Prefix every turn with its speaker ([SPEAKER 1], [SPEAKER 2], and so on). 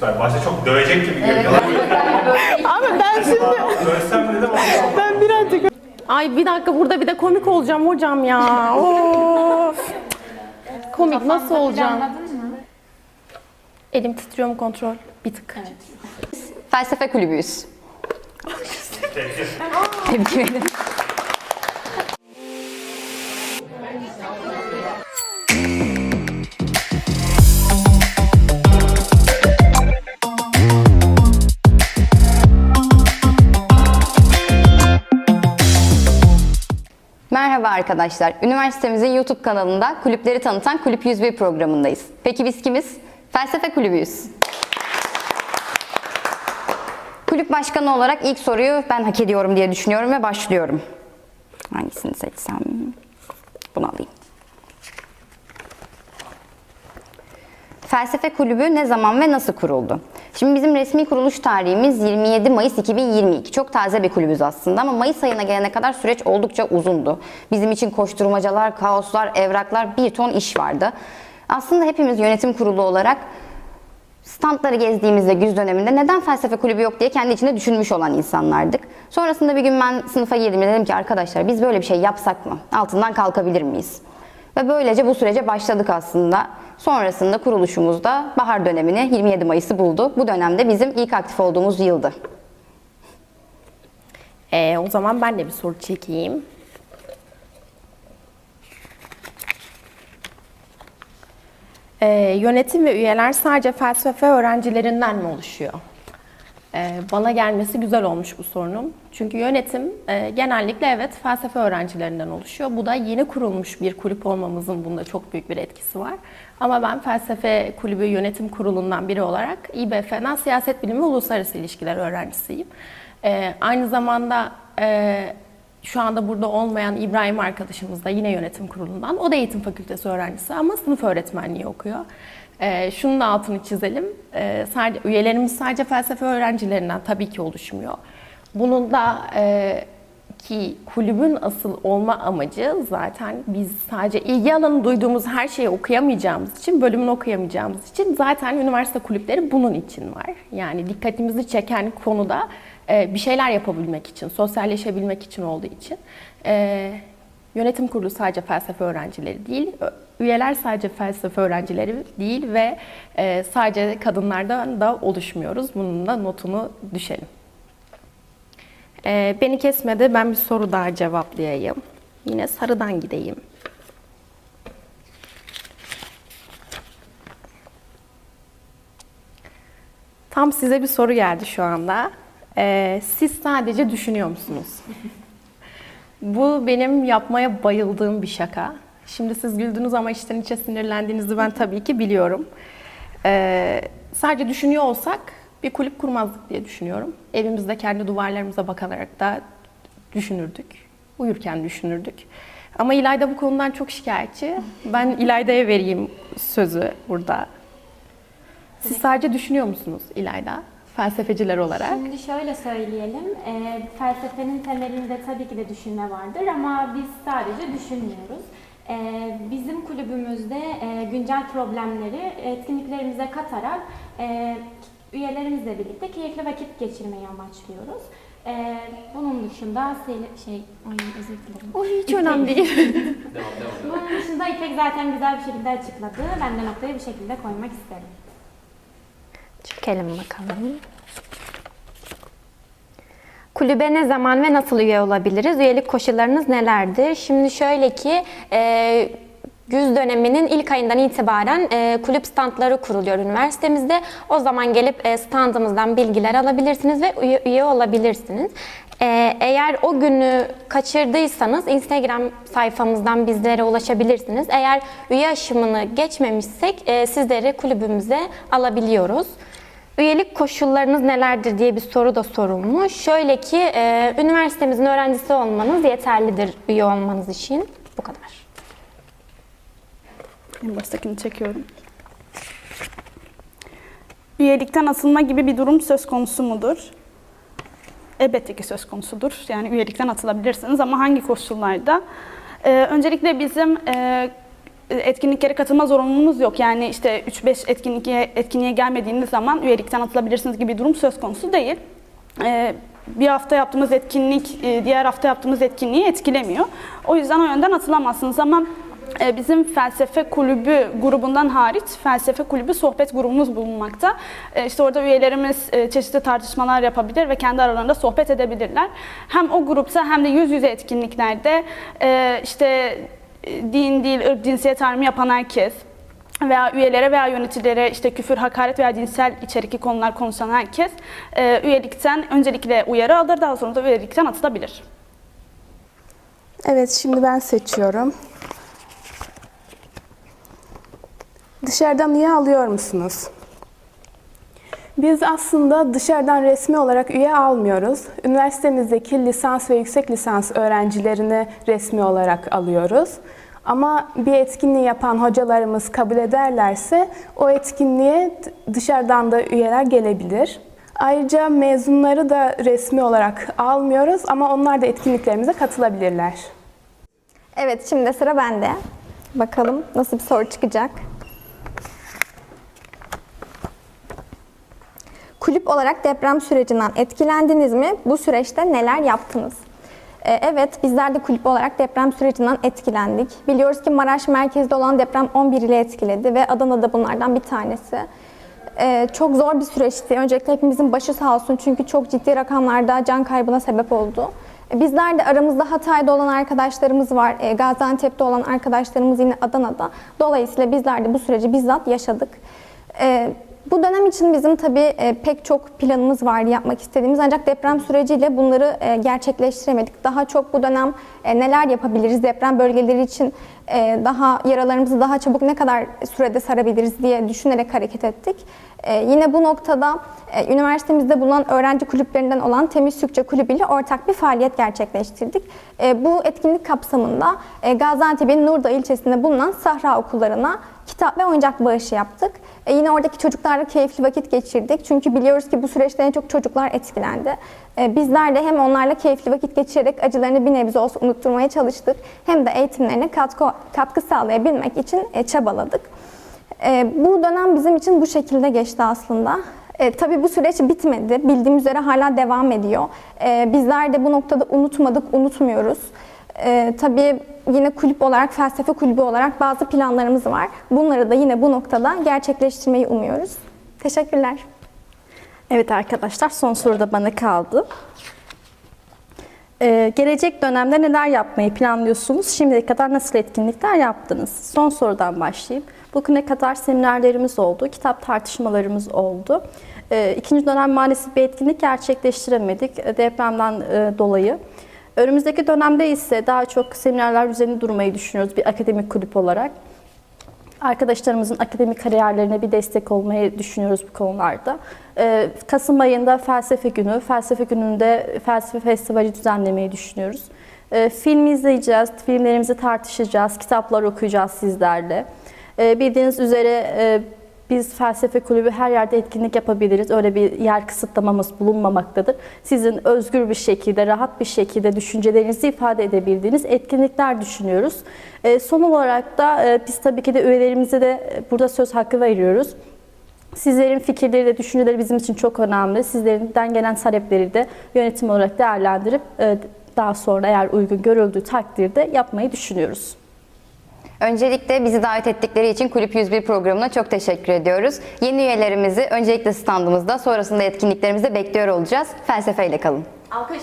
[SPEAKER 1] süper. Başta çok dövecek gibi geliyor.
[SPEAKER 2] Abi ben şimdi
[SPEAKER 1] Dövsem dedim ama
[SPEAKER 2] ben birazcık Ay bir dakika burada bir de komik olacağım hocam ya. Of. Komik nasıl olacağım? Elim titriyor mu kontrol? Bir tık.
[SPEAKER 3] Felsefe kulübüyüz. Tebrik ederim. Merhaba arkadaşlar. Üniversitemizin YouTube kanalında kulüpleri tanıtan Kulüp 101 programındayız. Peki biz kimiz? Felsefe kulübüyüz. Kulüp başkanı olarak ilk soruyu ben hak ediyorum diye düşünüyorum ve başlıyorum. Hangisini seçsem? Bunu alayım. Felsefe Kulübü ne zaman ve nasıl kuruldu? Şimdi bizim resmi kuruluş tarihimiz 27 Mayıs 2022. Çok taze bir kulübüz aslında ama Mayıs ayına gelene kadar süreç oldukça uzundu. Bizim için koşturmacalar, kaoslar, evraklar, bir ton iş vardı. Aslında hepimiz yönetim kurulu olarak standları gezdiğimizde güz döneminde neden felsefe kulübü yok diye kendi içinde düşünmüş olan insanlardık. Sonrasında bir gün ben sınıfa girdim ve dedim ki arkadaşlar biz böyle bir şey yapsak mı? Altından kalkabilir miyiz? Ve böylece bu sürece başladık aslında. Sonrasında kuruluşumuzda bahar dönemini 27 Mayıs'ı buldu. Bu dönemde bizim ilk aktif olduğumuz yıldı.
[SPEAKER 2] Ee, o zaman ben de bir soru çekeyim. Ee, yönetim ve üyeler sadece felsefe öğrencilerinden mi oluşuyor? Ee, bana gelmesi güzel olmuş bu sorunun. Çünkü yönetim e, genellikle evet felsefe öğrencilerinden oluşuyor. Bu da yeni kurulmuş bir kulüp olmamızın bunda çok büyük bir etkisi var. Ama ben felsefe kulübü yönetim kurulundan biri olarak İBF'den siyaset bilimi uluslararası ilişkiler öğrencisiyim. Ee, aynı zamanda e, şu anda burada olmayan İbrahim arkadaşımız da yine yönetim kurulundan. O da eğitim fakültesi öğrencisi ama sınıf öğretmenliği okuyor. Ee, şunun da altını çizelim. Ee, sadece, üyelerimiz sadece felsefe öğrencilerinden tabii ki oluşmuyor. Bunun da e, ki kulübün asıl olma amacı zaten biz sadece ilgi alanı duyduğumuz her şeyi okuyamayacağımız için, bölümünü okuyamayacağımız için zaten üniversite kulüpleri bunun için var. Yani dikkatimizi çeken konuda e, bir şeyler yapabilmek için, sosyalleşebilmek için olduğu için. E, Yönetim kurulu sadece felsefe öğrencileri değil, üyeler sadece felsefe öğrencileri değil ve e, sadece kadınlardan da oluşmuyoruz. Bunun da notunu düşelim. E, beni kesmedi, ben bir soru daha cevaplayayım. Yine sarıdan gideyim. Tam size bir soru geldi şu anda. E, siz sadece düşünüyor musunuz? Bu benim yapmaya bayıldığım bir şaka. Şimdi siz güldünüz ama içten içe sinirlendiğinizi ben tabii ki biliyorum. Ee, sadece düşünüyor olsak bir kulüp kurmazdık diye düşünüyorum. Evimizde kendi duvarlarımıza bakarak da düşünürdük. Uyurken düşünürdük. Ama İlayda bu konudan çok şikayetçi. Ben İlayda'ya vereyim sözü burada. Siz sadece düşünüyor musunuz İlayda? Felsefeciler olarak.
[SPEAKER 4] Şimdi şöyle söyleyelim, e, felsefenin temelinde tabii ki de düşünme vardır ama biz sadece düşünmüyoruz. E, bizim kulübümüzde e, güncel problemleri etkinliklerimize katarak e, üyelerimizle birlikte keyifli vakit geçirmeyi amaçlıyoruz. E, bunun dışında Sel- şey, ay özür dilerim.
[SPEAKER 2] O hiç önemli değil.
[SPEAKER 4] Bunun dışında İpek zaten güzel bir şekilde açıkladı. Ben de noktayı bir şekilde koymak isterim.
[SPEAKER 5] Çekelim bakalım. Kulübe ne zaman ve nasıl üye olabiliriz? Üyelik koşullarınız nelerdir? Şimdi şöyle ki e, güz döneminin ilk ayından itibaren e, kulüp standları kuruluyor üniversitemizde. O zaman gelip e, standımızdan bilgiler alabilirsiniz ve üye, üye olabilirsiniz. E, eğer o günü kaçırdıysanız Instagram sayfamızdan bizlere ulaşabilirsiniz. Eğer üye aşımını geçmemişsek e, sizleri kulübümüze alabiliyoruz. Üyelik koşullarınız nelerdir diye bir soru da sorulmuş. Şöyle ki, e, üniversitemizin öğrencisi olmanız yeterlidir üye olmanız için. Bu kadar.
[SPEAKER 6] En baştakini çekiyorum. Üyelikten atılma gibi bir durum söz konusu mudur? Elbette ki söz konusudur. Yani üyelikten atılabilirsiniz ama hangi koşullarda? Ee, öncelikle bizim e, etkinliklere katılma zorunluluğunuz yok. Yani işte 3-5 etkinliğe, etkinliğe gelmediğiniz zaman üyelikten atılabilirsiniz gibi bir durum söz konusu değil. Ee, bir hafta yaptığımız etkinlik e, diğer hafta yaptığımız etkinliği etkilemiyor. O yüzden o yönden atılamazsınız ama bizim felsefe kulübü grubundan hariç felsefe kulübü sohbet grubumuz bulunmakta. E, İşte orada üyelerimiz e, çeşitli tartışmalar yapabilir ve kendi aralarında sohbet edebilirler. Hem o grupta hem de yüz yüze etkinliklerde e, işte e, din, dil, ırk, cinsiyet ayrımı yapan herkes, veya üyelere veya yöneticilere işte küfür, hakaret veya cinsel içerikli konular konuşan herkes e, üyelikten öncelikle uyarı alır daha sonra da üyelikten atılabilir.
[SPEAKER 7] Evet, şimdi ben seçiyorum. Dışarıdan üye alıyor musunuz? Biz aslında dışarıdan resmi olarak üye almıyoruz. Üniversitemizdeki lisans ve yüksek lisans öğrencilerini resmi olarak alıyoruz. Ama bir etkinliği yapan hocalarımız kabul ederlerse o etkinliğe dışarıdan da üyeler gelebilir. Ayrıca mezunları da resmi olarak almıyoruz ama onlar da etkinliklerimize katılabilirler.
[SPEAKER 8] Evet, şimdi sıra bende. Bakalım nasıl bir soru çıkacak. Kulüp olarak deprem sürecinden etkilendiniz mi? Bu süreçte neler yaptınız? Ee, Evet, bizler de kulüp olarak deprem sürecinden etkilendik. Biliyoruz ki Maraş merkezde olan deprem 11 ile etkiledi ve Adana'da bunlardan bir tanesi. Ee, çok zor bir süreçti. Öncelikle hepimizin başı sağ olsun çünkü çok ciddi rakamlarda can kaybına sebep oldu. Ee, Bizler de aramızda Hatay'da olan arkadaşlarımız var, ee, Gaziantep'te olan arkadaşlarımız yine Adana'da. Dolayısıyla bizler de bu süreci bizzat yaşadık. Bu dönem için bizim tabii e, pek çok planımız vardı yapmak istediğimiz ancak deprem süreciyle bunları e, gerçekleştiremedik. Daha çok bu dönem e, neler yapabiliriz deprem bölgeleri için daha yaralarımızı daha çabuk ne kadar sürede sarabiliriz diye düşünerek hareket ettik. E, yine bu noktada e, üniversitemizde bulunan öğrenci kulüplerinden olan Temiz Türkçe Kulübü ile ortak bir faaliyet gerçekleştirdik. E, bu etkinlik kapsamında e, Gaziantep'in Nurda ilçesinde bulunan Sahra okullarına kitap ve oyuncak bağışı yaptık. E, yine oradaki çocuklarla keyifli vakit geçirdik. Çünkü biliyoruz ki bu süreçte en çok çocuklar etkilendi. E, bizler de hem onlarla keyifli vakit geçirerek acılarını bir nebze olsa unutturmaya çalıştık. Hem de eğitimlerine katkı, katkı sağlayabilmek için e, çabaladık. E, bu dönem bizim için bu şekilde geçti aslında. E, tabii bu süreç bitmedi. Bildiğimiz üzere hala devam ediyor. E, bizler de bu noktada unutmadık, unutmuyoruz. E, tabii yine kulüp olarak, felsefe kulübü olarak bazı planlarımız var. Bunları da yine bu noktada gerçekleştirmeyi umuyoruz. Teşekkürler.
[SPEAKER 9] Evet arkadaşlar son soru da bana kaldı. Ee, gelecek dönemde neler yapmayı planlıyorsunuz? Şimdiye kadar nasıl etkinlikler yaptınız? Son sorudan başlayayım. Bugüne kadar seminerlerimiz oldu, kitap tartışmalarımız oldu. Ee, ikinci dönem maalesef bir etkinlik gerçekleştiremedik e, depremden e, dolayı. Önümüzdeki dönemde ise daha çok seminerler üzerinde durmayı düşünüyoruz bir akademik kulüp olarak. Arkadaşlarımızın akademik kariyerlerine bir destek olmayı düşünüyoruz bu konularda. Ee, Kasım ayında felsefe günü, felsefe gününde felsefe festivali düzenlemeyi düşünüyoruz. Ee, Film izleyeceğiz, filmlerimizi tartışacağız, kitaplar okuyacağız sizlerle. Ee, Bildiğiniz üzere e, biz felsefe kulübü her yerde etkinlik yapabiliriz. Öyle bir yer kısıtlamamız bulunmamaktadır. Sizin özgür bir şekilde, rahat bir şekilde düşüncelerinizi ifade edebildiğiniz etkinlikler düşünüyoruz. Ee, Son olarak da e, biz tabii ki de üyelerimize de e, burada söz hakkı veriyoruz. Sizlerin fikirleri de düşünceleri bizim için çok önemli. Sizlerinden gelen talepleri de yönetim olarak değerlendirip e, daha sonra eğer uygun görüldüğü takdirde yapmayı düşünüyoruz.
[SPEAKER 3] Öncelikle bizi davet ettikleri için Kulüp 101 programına çok teşekkür ediyoruz. Yeni üyelerimizi öncelikle standımızda sonrasında etkinliklerimizde bekliyor olacağız. Felsefeyle kalın.
[SPEAKER 5] Alkış.